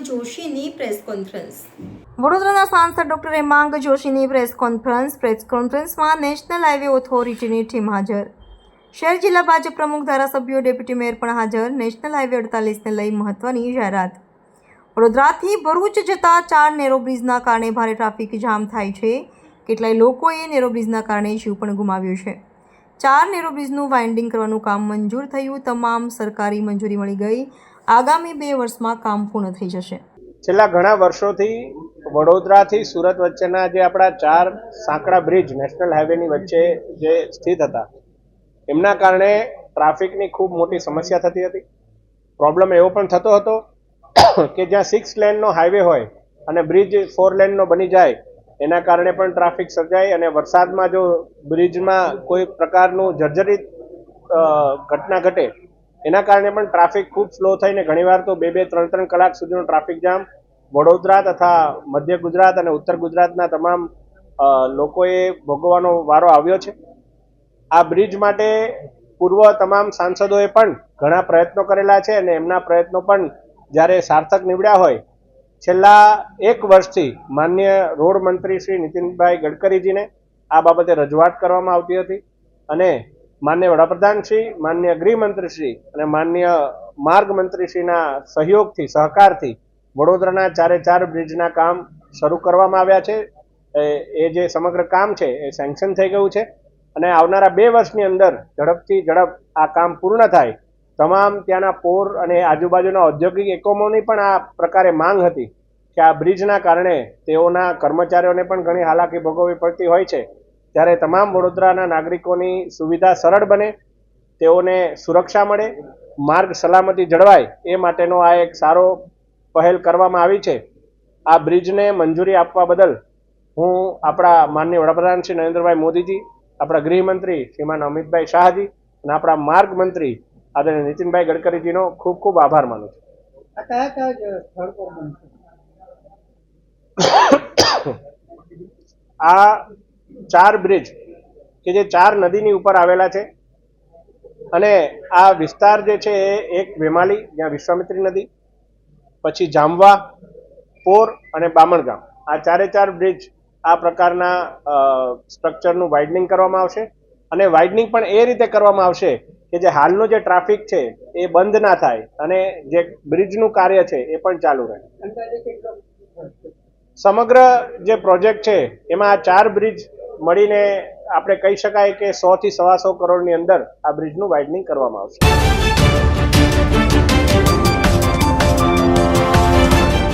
જોશીની press conference. વડોદરાના સાંસદ doctor Hemang જોશીની પ્રેસ કોન્ફરન્સ, પ્રેસ કોન્ફરન્સમાં નેશનલ હાઈવે ઓથોરિટીની ટીમ હાજર. શહેર જિલ્લા ભાજપ પ્રમુખ ધારાસભ્યો ડેપ્યુટી મેયર પણ હાજર. નેશનલ હાઈવે અડતાલીસને લઈ મહત્વની જાહેરાત. વડોદરાથી ભરૂચ જતા ચાર નેરો બ્રિજના કારણે ભારે ટ્રાફિક જામ થાય છે. કેટલાય લોકોએ નેરો બ્રિજના કારણે જીવ પણ ગુમાવ્યો છે. ચાર નેરો બ્રિજનું વાઇન્ડિંગ કરવાનું કામ મંજૂર થયું. તમામ સરકારી મંજૂરી મળી ગઈ. આગામી બે વર્ષમાં કામ પૂર્ણ થઈ જશે. છેલ્લા ઘણા વર્ષોથી વડોદરાથી સુરત વચ્ચેના જે આપણા ચાર સાંકડા બ્રિજ નેશનલ હાઈવેની વચ્ચે જે સ્થિત હતા, એમના કારણે ટ્રાફિકની ખૂબ મોટી સમસ્યા થતી હતી. પ્રોબ્લેમ એવો પણ થતો હતો કે જ્યાં સિક્સ લેનનો હાઈવે હોય અને બ્રિજ ફોર લેનનો બની જાય, એના કારણે પણ ટ્રાફિક સર્જાય અને વરસાદમાં જો બ્રિજમાં કોઈ પ્રકારનું જર્જરિત ઘટના ઘટે એના કારણે પણ ટ્રાફિક ખૂબ સ્લો થઈને ઘણીવાર તો બે બે, ત્રણ ત્રણ કલાક સુધીનો ટ્રાફિક જામ વડોદરા તથા મધ્ય ગુજરાત અને ઉત્તર ગુજરાતના તમામ લોકોએ ભોગવવાનો વારો આવ્યો છે. આ બ્રિજ માટે પૂર્વ તમામ સાંસદોએ પણ ઘણા પ્રયત્નો કરેલા છે અને એમના પ્રયત્નો પણ જ્યારે સાર્થક નીવડ્યા હોય, છેલ્લા એક વર્ષથી માન્ય રોડ મંત્રી શ્રી નીતિનભાઈ ગડકરીજીને આ બાબતે રજૂઆત કરવામાં આવતી હતી અને માન્ય વડાપ્રધાન શ્રી, માન્ય ગૃહમંત્રીશ્રી અને માન્ય માર્ગ મંત્રીશ્રીના સહયોગથી, સહકારથી વડોદરાના ચારે ચાર બ્રિજના કામ શરૂ કરવામાં આવ્યા છે. એ જે સમગ્ર કામ છે, એ સેન્કશન થઈ ગયું છે. અને આવનારા બે વર્ષની અંદર ઝડપથી ઝડપ આ કામ પૂર્ણ થાય. તમામ ત્યાંના પોર અને આજુબાજુના ઔદ્યોગિક એકમોની પણ આ પ્રકારે માંગ હતી કે આ બ્રિજના કારણે તેઓના કર્મચારીઓને પણ ઘણી હાલાકી ભોગવવી પડતી હોય છે. ત્યારે તમામ વડોદરાના નાગરિકોની સુવિધા સરળ બને તેઓને સુરક્ષા મળે માર્ગ સલામતી જળવાય એ માટેનો આ એક સારો પહેલ કરવામાં આવી છે. આ બ્રિજને મંજૂરી આપવા બદલ હું આપણા માનનીય વડાપ્રધાન શ્રી નરેન્દ્રભાઈ મોદીજી આપણા ગૃહમંત્રી શ્રીમાન અમિતભાઈ શાહજી અને આપણા માર્ગ મંત્રી આદરણીય નીતિનભાઈ ગડકરીજીનો ખૂબ ખૂબ આભાર માનું છું? આ ચાર બ્રિજ કે જે ચાર નદીની ઉપર આવેલા છે. અને આ વિસ્તાર જે છે એ એક વેમાલી, જ્યાં વિશ્વામિત્રી નદી, પછી જામવા, પોર અને બામણગામ આ ચારે ચાર બ્રિજ આ પ્રકારના સ્ટ્રક્ચરનું વાઇડનિંગ કરવામાં આવશે. અને વાઇડનિંગ પણ એ રીતે કરવામાં આવશે કે જે હાલનો જે ટ્રાફિક છે એ બંધ ના થાય અને જે બ્રિજનું કાર્ય છે એ પણ ચાલુ રહે? સમગ્ર જે પ્રોજેક્ટ છે એમાં આ ચાર બ્રિજ મળીને આપણે કહી શકાય કે સો થી સવા સો કરોડની અંદર આ બ્રિજનું વાઇડનિંગ કરવામાં આવશે.